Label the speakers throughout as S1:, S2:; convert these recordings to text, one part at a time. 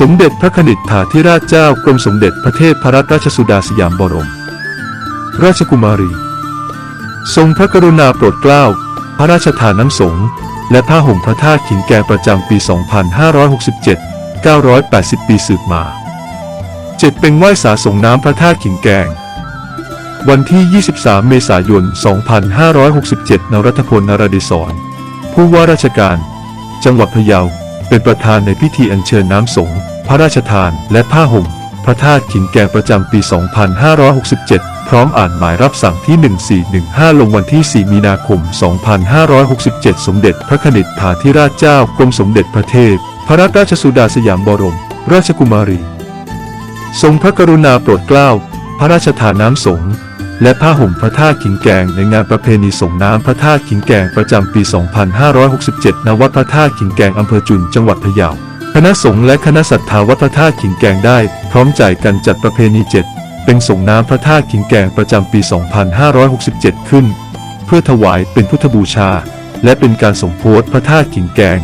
S1: สมเด็จพระนิษฐาธิราชเจ้ากรมสมเด็จพระเทพรัตนราชสุดาสยามบรม ราชกุมารี ทรงพระกรุณาโปรดเกล้า พระราชทานน้ำสงฆ์และผ้าห่มพระธาตุขิงแกงประจำปี 2567 980 ปีสืบมา เจ็ดเป็นไหว้สาสงน้ำพระธาตุขิงแกง วันที่ 23 เมษายน 2567 นรัฐพลนรดิศรผู้ว่าราชการ จังหวัดพะเยาเป็นประธานในพิธีอัญเชิญน้ำสงฆ์ พระราชทาน และผ้าห่ม พระธาตุขิงแกงประจำปี 2567 พร้อมอ่านหมายรับสั่งที่ 1415 ลงวันที่ 4 มีนาคม 2567 สมเด็จพระนิษฐาธิราชเจ้ากรมสมเด็จพระเทพ พระราชสุดาสยามบรม ราชกุมารี ทรงพระกรุณาโปรดเกล้า พระราชทานน้ำสงฆ์และผ้าห่มพระธาตุขิงแกงในงานประเพณีส่งน้ำพระธาตุขิงแกงประจำปี 2567 ณ วัดพระธาตุขิงแกงอำเภอจุน จังหวัดพะเยา คณะสงฆ์และคณะศรัทธาวัดพระธาตุขิงแกงได้ พร้อมใจกันจัดประเพณีเจ็ดเป็นส่งน้ำพระธาตุขิงแกงประจำปี 2567 ขึ้น เพื่อถวายเป็นพุทธบูชา และเป็นการสมโพธิพระธาตุขิงแกง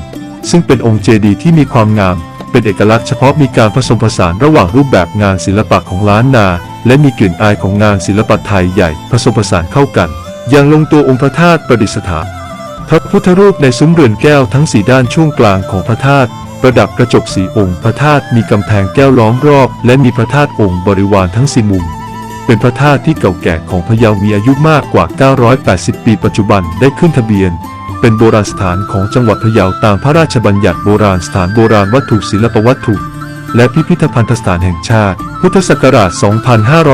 S1: ซึ่งเป็นองค์เจดีย์ที่มีความงาม เป็นเอกลักษณ์เฉพาะมีการผสมผสานระหว่างรูปแบบงานศิลปะของล้านนา และมีกลิ่นอายของงานศิลปะไทยใหญ่ผสมผสานเข้ากัน อย่างลงตัวองค์พระธาตุประดิษฐานพระพุทธรูปในซุ้มเรือนแก้วทั้งสี่ด้านช่วงกลางของพระธาตุ ประดับกระจกสีองค์พระธาตุมีกำแพงแก้วล้อมรอบ และมีพระธาตุองค์บริวารทั้งสี่มุม เป็นพระธาตุที่เก่าแก่ของพะเยามีอายุมากกว่า 980 ปีปัจจุบันได้ขึ้นทะเบียน เป็นโบราณสถานของจังหวัดพะเยาตามพระราชบัญญัติโบราณสถานโบราณวัตถุศิลปวัตถุ และพิพิธภัณฑสถานแห่งชาติ พุทธศักราช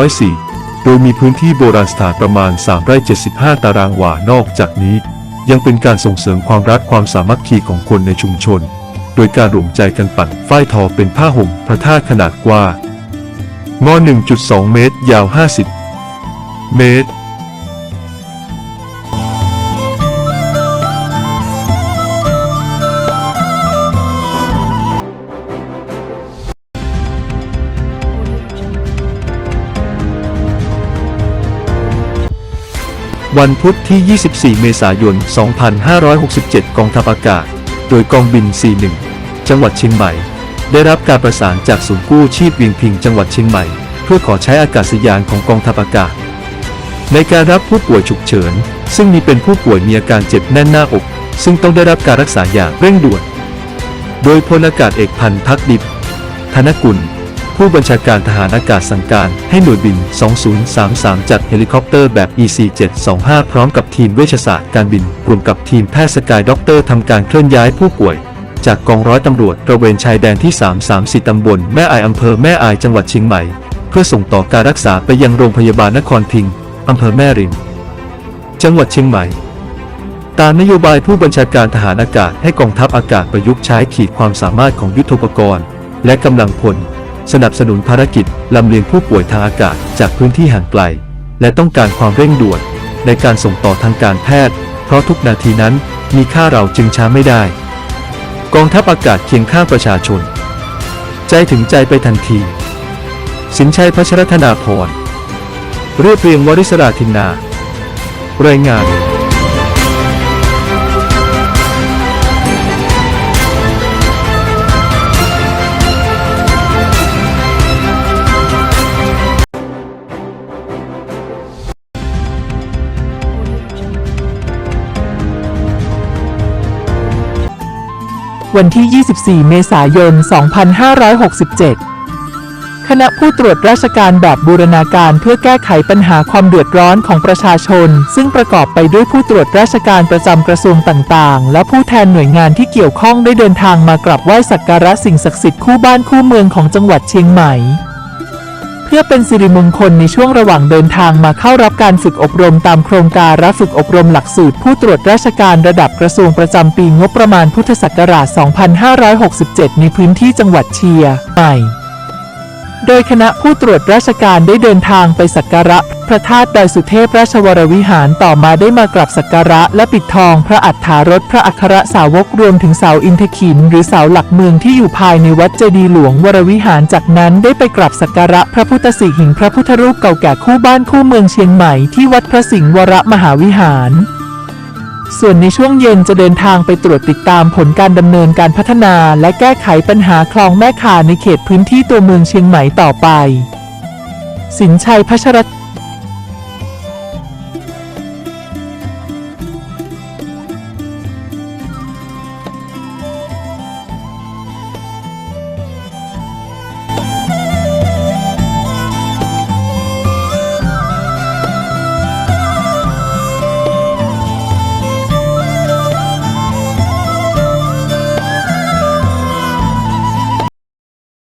S1: 2504 โดยมีพื้นที่โบราณสถานประมาณ 3 ไร่ 75 ตารางวานอกจากนี้ ยังเป็นการส่งเสริมความรักความสามัคคีของคนในชุมชน โดยการรวมใจกันปั่นฝ้ายทอเป็นผ้าห่มพระธาตุขนาดกว้างงอ1.2 เมตร ยาว 50 เมตร วันพุธที่ 24 เมษายน 2567 กองทัพอากาศ โดยกองบิน 41 จังหวัดเชียงใหม่ ได้รับการประสานจากศูนย์กู้ชีพเวียงพิงจังหวัดเชียงใหม่ เพื่อขอใช้อากาศยานของกองทัพอากาศ ในการรับผู้ป่วยฉุกเฉิน ซึ่งมีเป็นผู้ป่วยมีอาการเจ็บแน่นหน้าอก ซึ่งต้องได้รับการรักษาอย่างเร่งด่วน โดยพลอากาศเอกพันธ์พักดิบธนกุล ผู้บัญชาการทหารอากาศสั่งการให้หน่วยบิน 2033 จัดเฮลิคอปเตอร์แบบ EC-725 พร้อมกับทีมเวชศาสตร์การบินรวมกับทีมแพทย์สกายด็อกเตอร์ทำการเคลื่อนย้ายผู้ป่วย จากกองร้อยตำรวจตระเวนชายแดนที่ 334 ตำบลแม่อายอำเภอแม่อายจังหวัดเชียงใหม่ เพื่อส่งต่อการรักษาไปยังโรงพยาบาลนครพิงค์อำเภอแม่ริม จังหวัดเชียงใหม่ตามนโยบายผู้บัญชาการทหารอากาศให้กองทัพอากาศประยุกต์ใช้ขีดความสามารถของยุทโธปกรณ์ และกำลังพล สนับสนุนภารกิจลำเลียงผู้ป่วยทางอากาศจากพื้นที่ห่างไกล และต้องการความเร่งด่วนในการส่งต่อทางการแพทย์ เพราะทุกนาทีนั้นมีค่าเราจึงช้าไม่ได้ กองทัพอากาศเคียงข้างประชาชน ใจถึงใจไปทันที สินชัยพัชรธนาพรเรียบเรียงวริศราธินนารายงาน
S2: วันที่ 24 เมษายน 2567 คณะผู้ตรวจราชการแบบบูรณาการเพื่อแก้ไขปัญหาความเดือดร้อนของประชาชน ซึ่งประกอบไปด้วยผู้ตรวจราชการประจำกระทรวงต่างๆ และผู้แทนหน่วยงานที่เกี่ยวข้องได้เดินทางมากราบไหว้สักการะสิ่งศักดิ์สิทธิ์คู่บ้านคู่เมืองของจังหวัดเชียงใหม่ พื่อเป็นสิริมงคลในช่วงระหว่างเดินทางมาเข้ารับการฝึกอบรมตามโครงการรับฝึกอบรมหลักสูตร ผู้ตรวจราชการระดับกระทรวงประจำปีงบประมาณพุทธศักราช 2567 ในพื้นที่จังหวัดเชียงใหม่ โดยคณะผู้ตรวจราชการได้เดินทางไปสักการะ พระธาตุดอยสุเทพราชวรวิหารต่อมาได้มากราบสักการะและปิดทองพระอัฏฐารถพระอัครสาวกรวมถึงเสาอินทขิน หรือเสาหลักเมืองที่อยู่ภายในวัดเจดีหลวงวรวิหารจากนั้นได้ไปกราบสักการะพระพุทธสิหิงพระพุทธรูปเก่าแก่คู่บ้านคู่เมืองเชียงใหม่ที่วัดพระสิงห์วรมหาวิหาร ส่วนในช่วงเย็นจะเดินทางไปตรวจติดตามผลการดำเนินการพัฒนา และแก้ไขปัญหาคลองแม่ข่าในเขตพื้นที่ตัวเมืองเชียงใหม่ต่อไป สินชัยพัชร